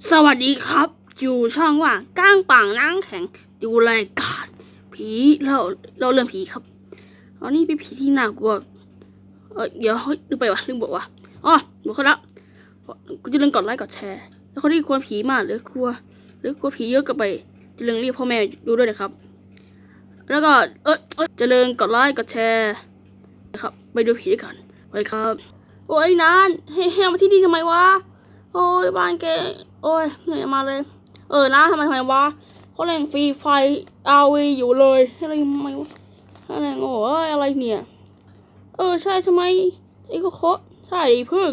สวัสดีครับ อยู่ช่องว่าก้างป่างนั่งแข็งดูรายการผีเราเราเรื่องผีครับอันนี้เป็นผีที่น่ากลัวเออเดี๋ยวเฮ้ยลืมไปวะลืมบอกว่าอ๋อบอกเขาแล้วกูจะเรื่องกดไลค์กดแชร์ แล้วคนที่กลัวผีมากหรือกลัว หรือกลัวผีเยอะก็ไป จะเรื่องเรียกพ่อแม่ดูด้วยนะครับ แล้วก็เออเอยจะเรื่องกดไลค์กดแชร์นะครับ ไปดูผีด้วยกันไปครับ โอ้ยนานให้ให้มาที่นี่ทำไมวะโอ้ยบ้านแก โอ้ยเหนื่อยมาเลย เออนะทำไมทำไมวะเขาเล่นฟรีไฟอาวีอยู่เลยอะไรทำไมวะอะไรโง่เอ้ยอะไรเนี่ย เออใช่ทำไมไอ้ก็โคใช่ดิพึ่ง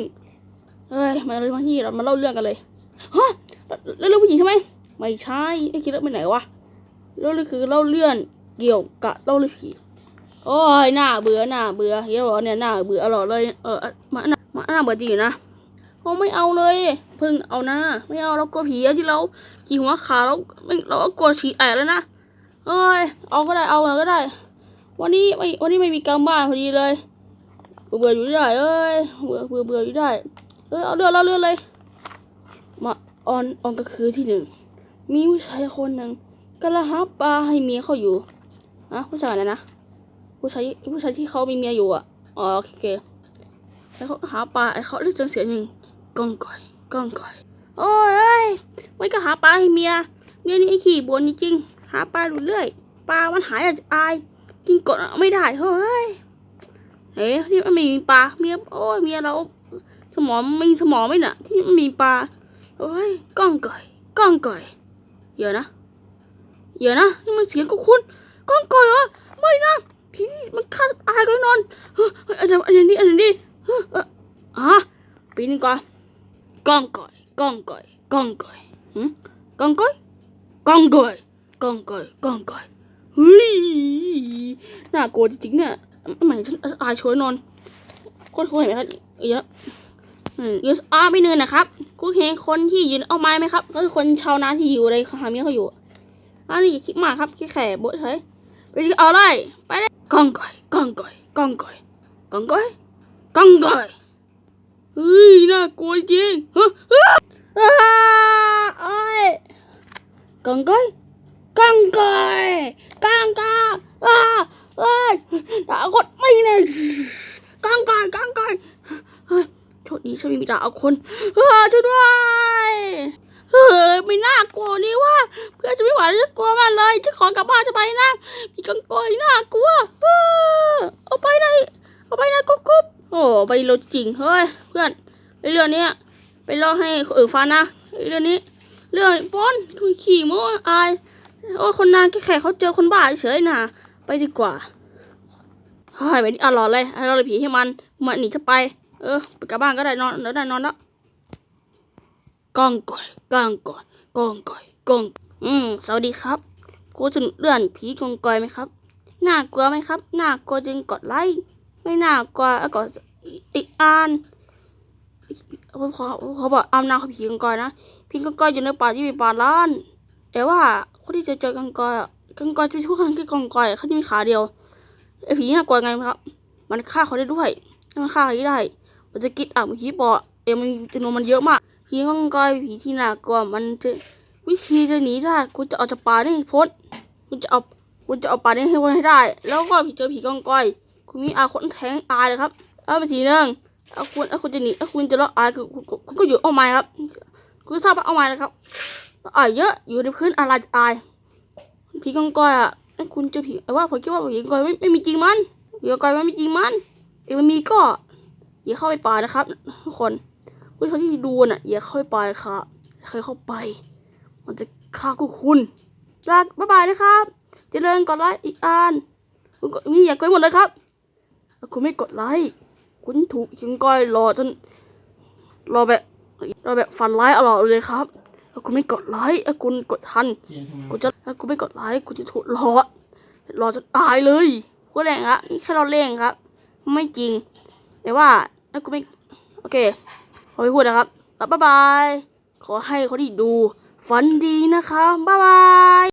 เอ้ยมาเลยมาที่เรามาเล่าเรื่องกันเลยฮะเล่าเรื่องผู้หญิงใช่ไหมไม่ใช่ไอ้คิดว่าไปไหนวะเรื่องนี้คือเล่าเรื่องเกี่ยวกับเล่าเรื่องผีโอ้ยน่าเบื่อหน่าเบื่อเฮียบอกเนี่ยน่าเบื่ออร่อยเลยเออมาหน่ามาหน่าเบื่อจริงนะเขาไม่เอาเลย พิ่งเอาหนะไม่เอาเรากลัวผีอะที่เราขี่หัวขาเราไม่เราก็กลัวฉี่แตกแล้วนะเอ้ยเอาก็ได้เอาก็ได้ วันนี้ไม่วันนี้ไม่มีการบ้านพอดีเลย เบื่อเบื่ออยู่ได้เอ้ยเบื่อเบื่อเบื่ออยู่ได้เออเอาเรื่องเราเรื่องเลย มาออนออนก็คือที่หนึ่งมีผู้ชายคนหนึ่งกำลังหาปลาให้เมียเขาอยู่อะผู้ชายนะนะผู้ชายผู้ชายที่เขามีเมียอยู่อะอ๋อโอเคโอเคแล้วเขาหาปลาไอ้เขาได้ยินเสียงหนึ่งก้องก่อย ก้องก่อยโอ้ยเอ้ยไม่ก็หาปลาให้เมีย เมียนี่ไอ้ขี้บ่นจริงๆหาปลาอยู่เรื่อย ปลามันหายอาจจะอาย กินกดไม่ได้ เฮ้ย เฮ้ยที่มันมีปลา เมีย โอ้ย เมียเรา สมองมีสมองไหมน่ะ ที่มันมีปลา โอ้ยก้องก่อยก้องก่อย เดี๋ยวนะ เดี๋ยวนะ นี่มันเสียงของคุณก้องก่อยเหรอ ไม่นะพี่นี่มันฆ่าตายกันนอนเฮ้ยเฮ้ยอันนี้อันนี้อันนี้อะปีนึงก่อน ก้องก่อยก้องก่อยก้องก่อยหืมก้องก่อยก้องก่อยก้องก่อยก้องก่อยเฮ้ยน่ากลัวจริงๆเนี่ยหมันฉันอายช่วยนอนคนเขาเห็นไหมครับเยอะอืมยูสอาร์ไม่เนินนะครับกูเห็นคนที่ยืนเอาไม้ไหมครับก็คือคนชาวนาที่อยู่ในหามีเขาอยู่อันนี้คิดมากครับคิดแข่โบ๊ะเฉยไปเอาเลยไปเลยก้องก่อยก้องก่อยก้องก่อยก้องก่อยก้องก่อย เฮ้ยน่ากลัวจริงฮะอ้าอ้ยกังไกอยกังไกอยกังกาอ้าเอ้ยดาวคนไม่เนี่ยกังไกอยกังไกอยเฮ้ยโชคดีฉันไม่มีดาวคนเฮ้ยช่วยด้วยเฮ้ยไม่น่ากลัวนี่ว่า เพื่อนจะไม่ไหวฉันกลัวมากเลยฉันขอกลับบ้านจะไปนะมีกังกอยน่ากลัวเออเอาไปไหนเอาไปไหนกุ๊บกุ๊บ โอ้ไปรถจริงเฮ้ยเพื่อนไปเรื่องเนี้ยไปล่าให้คนอื่นฟังนะไอเรื่องนี้ เรื่องปอนขี่โม้อายโอ้คนนานแค่เขาเจอคนบ้าเฉยๆนะไปดีกว่าเฮ้ยไปนี่อะรอเลยเราเลยผีให้มันมันหนีจะไป เออไปกลับบ้านก็ได้นอนเดี๋ยวได้นอนแล้วกองก่อยกองก่อยกองก่อยกองอืมสวัสดีครับกูถึงเรื่องผีกองก่อยไหมครับน่ากลัวไหมครับน่ากลัวจึงกดไลค์ ไม่น่ากว่าก่อนอีกอันเขาเขาบอกอำนาเขาผีกังกอยนะผีกังกอยอยู่ในป่าที่มีป่าล้านแต่ว่าคนที่จะเจอกังกอยกังกอยจะเป็นพวกกันแค่กังกอยเขาจะมีขาเดียวไอ้ผีนี่น่ากลัวไงครับ มันฆ่าเขาได้ด้วยถ้ามันฆ่าใครได้ มันจะกินอะผีปอเอ็มมันจำนวนมันเยอะมากผีกังกอยผีที่น่ากลัวมันจะวิธีจะหนีได้กูจะเอาจากป่านี่พ้นกูจะเอากูจะเอาป่านี้ให้พ้นให้ได้ แล้วก็ผีเจอผีกังกอย คุณมีอาคนแทงอายเลยครับ เอาไปทีหนึ่งเอาคุณเอาคุณจะหนีเอาคุณจะรอดอายคือคุณก็อยู่เอาไม้ครับ คุณทราบว่าเอาไม้เลยครับอายเยอะอยู่ในพื้นอะไรอายผีกองกอยอะนั่นคุณเจอผีไอ้ว่าผมคิดว่าผีกองกอยไม่ไม่มีจริงมันผีกองกอยไม่มีจริงมันเองมันมีก็อย่าเข้าไปป่านะครับทุกคนผู้ชมที่ดูน่ะอย่าเข้าไปป่าครับใครเข้าไป มันจะฆ่าคุณลาบ๊ายบายนะครับเจริญกดไลค์อีกอันคุณก็มีอยากไปหมดเลยครับ ถ้าคุณไม่กดไลค์คุณถูกยิงก้อยรอจนรอแบบรอแบบฟันร้ายอร่อยเลยครับถ้าคุณไม่กดไลค์ถ้าคุณกดทันคุณจะถ้าคุณไม่กดไลค์คุณจะถูกรอรอจนตายเลยพูดแรงอะนี่แค่เราเล่งครับ ไม่จริง แต่ว่าถ้าคุณไม่โอเคขอไม่พูดนะครับแล้วบ๊ายบายขอให้คนที่ดูฝันดีนะคะบ๊ายบาย